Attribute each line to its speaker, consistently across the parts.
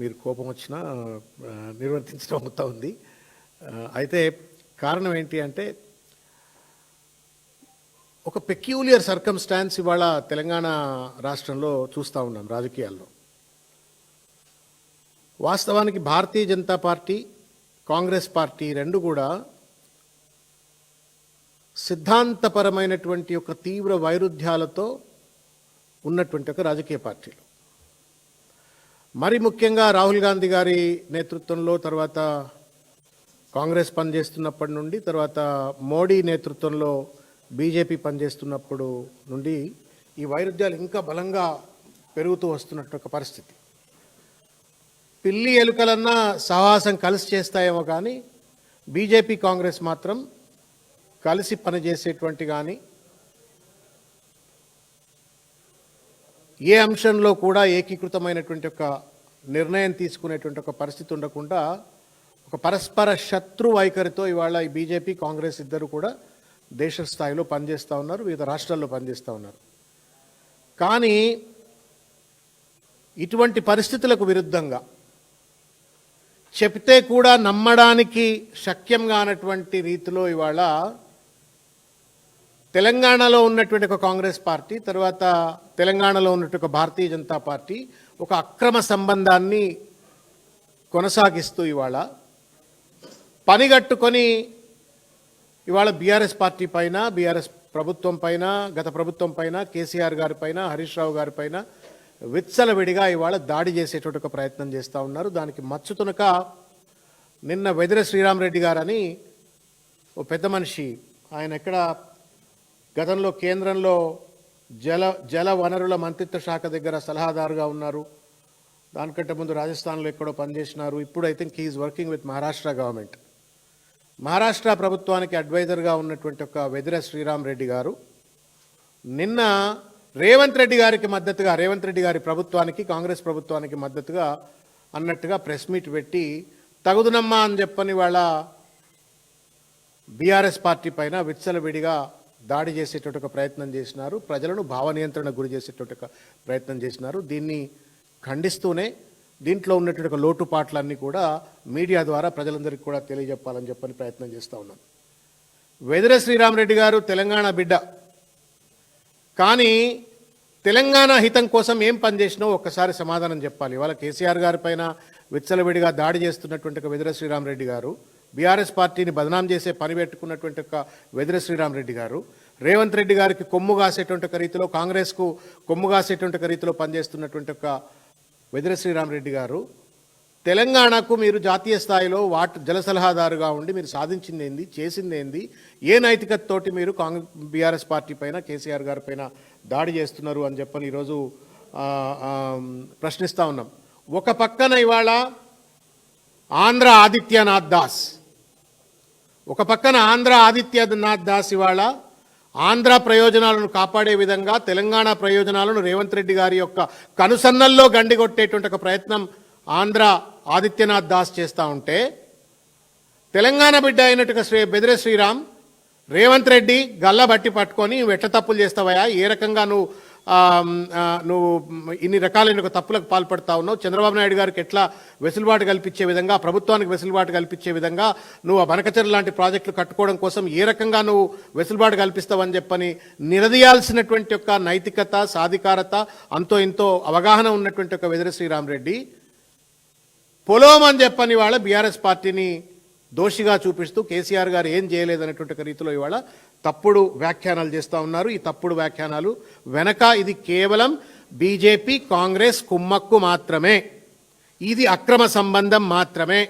Speaker 1: మీరు కోపం వచ్చినా నిర్వర్తించడం అవుతా ఉంది. అయితే కారణం ఏంటి అంటే ఒక పెక్యూలియర్ సర్కమ్స్టాన్స్ ఇవాళ తెలంగాణ రాష్ట్రంలో చూస్తూ ఉన్నాం రాజకీయాల్లో. వాస్తవానికి Bharatiya Janata party Congress party రెండు కూడా సిద్ధాంతపరమైనటువంటి ఒక తీవ్ర వైరుధ్యాలతో ఉన్నటువంటి ఒక రాజకీయ పార్టీలు. మరి ముఖ్యంగా రాహుల్ గాంధీ గారి నేతృత్వంలో తర్వాత కాంగ్రెస్ పనిచేస్తున్నప్పటి నుండి తర్వాత మోడీ నేతృత్వంలో బీజేపీ పనిచేస్తున్నప్పుడు నుండి ఈ వైరుధ్యాలు ఇంకా బలంగా పెరుగుతూ వస్తున్నట్టు ఒక పరిస్థితి. పిల్లి ఎలుకలన్నా సహవాసం కలిసి చేస్తాయేమో కానీ బీజేపీ కాంగ్రెస్ మాత్రం కలిసి పనిచేసేటువంటి కానీ ఏ అంశంలో కూడా ఏకీకృతమైనటువంటి ఒక నిర్ణయం తీసుకునేటువంటి ఒక పరిస్థితి ఉండకుండా ఒక పరస్పర శత్రు వైఖరితో ఇవాళ ఈ బీజేపీ కాంగ్రెస్ ఇద్దరు కూడా దేశ స్థాయిలో పనిచేస్తూ ఉన్నారు వివిధ రాష్ట్రాల్లో పనిచేస్తూ ఉన్నారు. కానీ ఇటువంటి పరిస్థితులకు విరుద్ధంగా చెప్తే కూడా నమ్మడానికి శక్యం కానటువంటి రీతిలో ఇవాళ తెలంగాణలో ఉన్నటువంటి ఒక కాంగ్రెస్ పార్టీ తర్వాత తెలంగాణలో ఉన్నటువంటి ఒక భారతీయ జనతా పార్టీ ఒక అక్రమ సంబంధాన్ని కొనసాగిస్తూ ఇవాళ పనిగట్టుకొని ఇవాళ బీఆర్ఎస్ పార్టీ పైన బీఆర్ఎస్ ప్రభుత్వం పైన గత ప్రభుత్వం పైన కేసీఆర్ గారి పైన హరీష్ రావు గారి పైన విచ్చలవిడిగా ఇవాళ దాడి చేసేటువంటి ఒక ప్రయత్నం చేస్తూ ఉన్నారు. దానికి మచ్చుతునక నిన్న వెదిర శ్రీరామరెడ్డి గారని ఓ పెద్ద మనిషి ఆయన ఎక్కడ గతంలో కేంద్రంలో జల జల వనరుల మంత్రిత్వ శాఖ దగ్గర సలహాదారుగా ఉన్నారు. దానికంటే ముందు రాజస్థాన్లో ఎక్కడో పనిచేసినారు. ఇప్పుడు I think he's working with Maharashtra government Maharashtra ప్రభుత్వానికి అడ్వైజర్గా ఉన్నటువంటి ఒక వెదిర శ్రీరామ్ రెడ్డి గారు నిన్న రేవంత్ రెడ్డి గారికి మద్దతుగా రేవంత్ రెడ్డి గారి ప్రభుత్వానికి కాంగ్రెస్ ప్రభుత్వానికి మద్దతుగా అన్నట్టుగా ప్రెస్ మీట్ పెట్టి తగుదునమ్మా అని చెప్పని వాళ్ళ బీఆర్ఎస్ పార్టీ పైన విచ్చలవిడిగా దాడి చేసేటువంటి ఒక ప్రయత్నం చేసినారు. ప్రజలను భావ నియంత్రణ గురి చేసేటువంటి ఒక ప్రయత్నం చేసినారు. దీన్ని ఖండిస్తూనే దీంట్లో ఉన్నటువంటి ఒక లోటుపాట్లన్నీ కూడా మీడియా ద్వారా ప్రజలందరికీ కూడా తెలియజెప్పాలని చెప్పని ప్రయత్నం చేస్తూ ఉన్నాను వెదిర శ్రీరామరెడ్డి గారు తెలంగాణ బిడ్డ. కానీ తెలంగాణ హితం కోసం ఏం పనిచేసినావు ఒక్కసారి సమాధానం చెప్పాలి. వాళ్ళ కేసీఆర్ గారి పైన విచ్చలవిడిగా దాడి చేస్తున్నటువంటి వెదిర శ్రీరామరెడ్డి గారు బీఆర్ఎస్ పార్టీని బదనాం చేసే పని పెట్టుకున్నటువంటి ఒక వెదిర శ్రీరామరెడ్డి గారు. రేవంత్ రెడ్డి గారికి కొమ్ము కాసేటువంటి ఒక రీతిలో కాంగ్రెస్కు కొమ్ము కాసేటువంటి ఒక రీతిలో పనిచేస్తున్నటువంటి ఒక వెదిర శ్రీరామరెడ్డి గారు. తెలంగాణకు మీరు జాతీయ స్థాయిలో వాట్ జల సలహాదారుగా ఉండి మీరు సాధించింది ఏంది చేసింది ఏంది ఏ నైతికతతోటి మీరు కాంగ్రెస్ బీఆర్ఎస్ పార్టీ పైన కేసీఆర్ గారి పైన దాడి చేస్తున్నారు అని చెప్పని ఈరోజు ప్రశ్నిస్తూ ఉన్నాం. ఒక పక్కన ఇవాళ ఆంధ్ర ఆదిత్యనాథ్ దాస్ ఒక పక్కన ఆంధ్ర ఆదిత్యనాథ్ దాస్ ఇవాళ ఆంధ్ర ప్రయోజనాలను కాపాడే విధంగా తెలంగాణ ప్రయోజనాలను రేవంత్ రెడ్డి గారి యొక్క కనుసన్నల్లో గండిగొట్టేటువంటి ఒక ప్రయత్నం ఆంధ్ర ఆదిత్యనాథ్ దాస్ చేస్తూ ఉంటే తెలంగాణ బిడ్డ అయినట్టుగా శ్రీ బెదిరే శ్రీరామ్ రేవంత్ రెడ్డి గల్ల బట్టి పట్టుకొని నువ్వు ఎట్ల తప్పులు చేస్తావయా ఏ రకంగా నువ్వు నువ్వు ఇన్ని రకాలైన ఒక తప్పులకు పాల్పడతా ఉన్నావు. చంద్రబాబు నాయుడు గారికి ఎట్లా వెసులుబాటు కల్పించే విధంగా ప్రభుత్వానికి వెసులుబాటు కల్పించే విధంగా నువ్వు ఆ లాంటి ప్రాజెక్టులు కట్టుకోవడం కోసం ఏ రకంగా నువ్వు వెసులుబాటు కల్పిస్తావని చెప్పని నిలదీయాల్సినటువంటి యొక్క నైతికత సాధికారత అంతో ఇంతో అవగాహన ఉన్నటువంటి ఒక వెదిర శ్రీరామరెడ్డి. రెడ్డి అని చెప్పని వాళ్ళ బీఆర్ఎస్ పార్టీని దోషిగా చూపిస్తూ కేసీఆర్ గారు ఏం చేయలేదనేటువంటి రీతిలో ఇవాళ తప్పుడు వ్యాఖ్యానాలు చేస్తూ ఉన్నారు. ఈ తప్పుడు వ్యాఖ్యానాలు వెనక ఇది కేవలం బీజేపీ కాంగ్రెస్ కుమ్మక్కు మాత్రమే. ఇది అక్రమ సంబంధం మాత్రమే.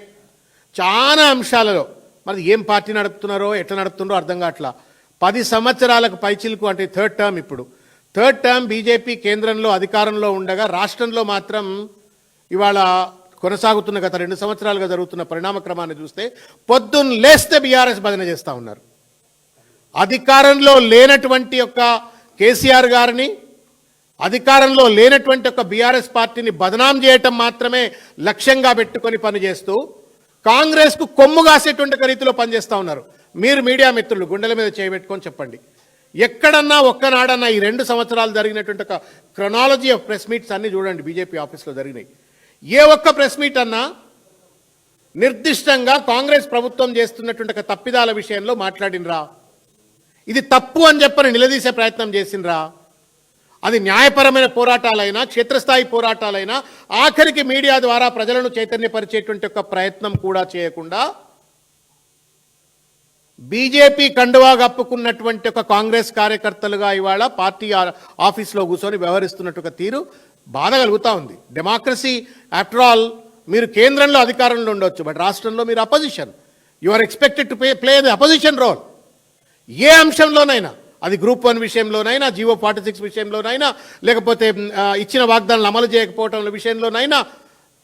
Speaker 1: చాలా అంశాలలో మరి ఏం పార్టీ నడుపుతున్నారో ఎట్లా నడుపుతున్నారో అర్థం కావట్లా. పది సంవత్సరాలకు పైచిలకు అంటే థర్డ్ టర్మ్ ఇప్పుడు. థర్డ్ టర్మ్ బీజేపీ కేంద్రంలో అధికారంలో ఉండగా రాష్ట్రంలో మాత్రం ఇవాళ కొనసాగుతున్న గత రెండు సంవత్సరాలుగా జరుగుతున్న పరిణామ క్రమాన్ని చూస్తే పొద్దున్న లేస్తే బీఆర్ఎస్ భజన చేస్తూ ఉన్నారు. అధికారంలో లేనటువంటి యొక్క కేసీఆర్ గారిని అధికారంలో లేనటువంటి ఒక బీఆర్ఎస్ పార్టీని బదనాం చేయటం మాత్రమే లక్ష్యంగా పెట్టుకొని పనిచేస్తూ కాంగ్రెస్కు కొమ్ము కాసేటువంటి రీతిలో పనిచేస్తూ ఉన్నారు. మీరు మీడియా మిత్రులు గుండెల మీద చేయబెట్టుకొని చెప్పండి. ఎక్కడన్నా ఒక్కనాడన్నా ఈ రెండు సంవత్సరాలు జరిగినటువంటి ఒక క్రొనాలజీ ఆఫ్ ప్రెస్ మీట్స్ అన్ని చూడండి బీజేపీ ఆఫీస్లో జరిగినాయి. ఏ ఒక్క ప్రెస్ మీట్ అన్నా నిర్దిష్టంగా కాంగ్రెస్ ప్రభుత్వం చేస్తున్నటువంటి ఒక తప్పిదాల విషయంలో మాట్లాడినరా? ఇది తప్పు అని చెప్పని నిలదీసే ప్రయత్నం చేసినరా అది న్యాయపరమైన పోరాటాలైనా క్షేత్రస్థాయి పోరాటాలైనా ఆఖరికి మీడియా ద్వారా ప్రజలను చైతన్యపరిచేటువంటి ఒక ప్రయత్నం కూడా చేయకుండా బీజేపీ కండువా కప్పుకున్నటువంటి ఒక కాంగ్రెస్ కార్యకర్తలుగా ఇవాళ పార్టీ ఆఫీస్లో కూర్చొని వ్యవహరిస్తున్నట్టు ఒక తీరు బాధ కలుగుతూ ఉంది. డెమోక్రసీ ఆఫ్టర్ ఆల్ మీరు కేంద్రంలో అధికారంలో ఉండొచ్చు బట్ రాష్ట్రంలో మీరు opposition you are expected to play the opposition role ఏ అంశంలోనైనా అది గ్రూప్ వన్ విషయంలోనైనా జీవో ఫార్టీ సిక్స్ విషయంలోనైనా లేకపోతే ఇచ్చిన వాగ్దానాలు అమలు చేయకపోవటం విషయంలోనైనా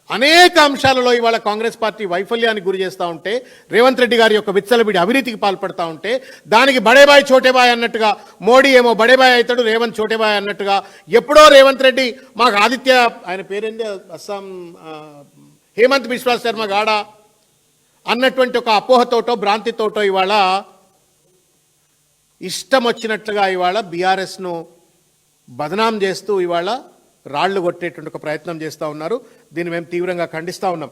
Speaker 1: అనేక అంశాలలో ఇవాళ కాంగ్రెస్ పార్టీ వైఫల్యానికి గురి చేస్తూ ఉంటే రేవంత్ రెడ్డి గారి యొక్క విచ్చలబిడి అవినీతికి పాల్పడతా ఉంటే దానికి బడేబాయ్ చోటేబాయ్ అన్నట్టుగా మోడీ ఏమో బడేబాయ్ అవుతాడు రేవంత్ చోటేబాయ్ అన్నట్టుగా ఎప్పుడో రేవంత్ రెడ్డి మాకు ఆదిత్య ఆయన పేరేంది అస్సాం హేమంత్ బిశ్వా శర్మ గాడ అన్నటువంటి ఒక అపోహతోటో భ్రాంతితోటో ఇవాళ ఇష్టం వచ్చినట్లుగా ఇవాళ బీఆర్ఎస్ను బదనాం చేస్తూ ఇవాళ రాళ్ళు కొట్టేటువంటి ఒక ప్రయత్నం చేస్తూ ఉన్నారు. దీన్ని మేము తీవ్రంగా ఖండిస్తూ ఉన్నాం.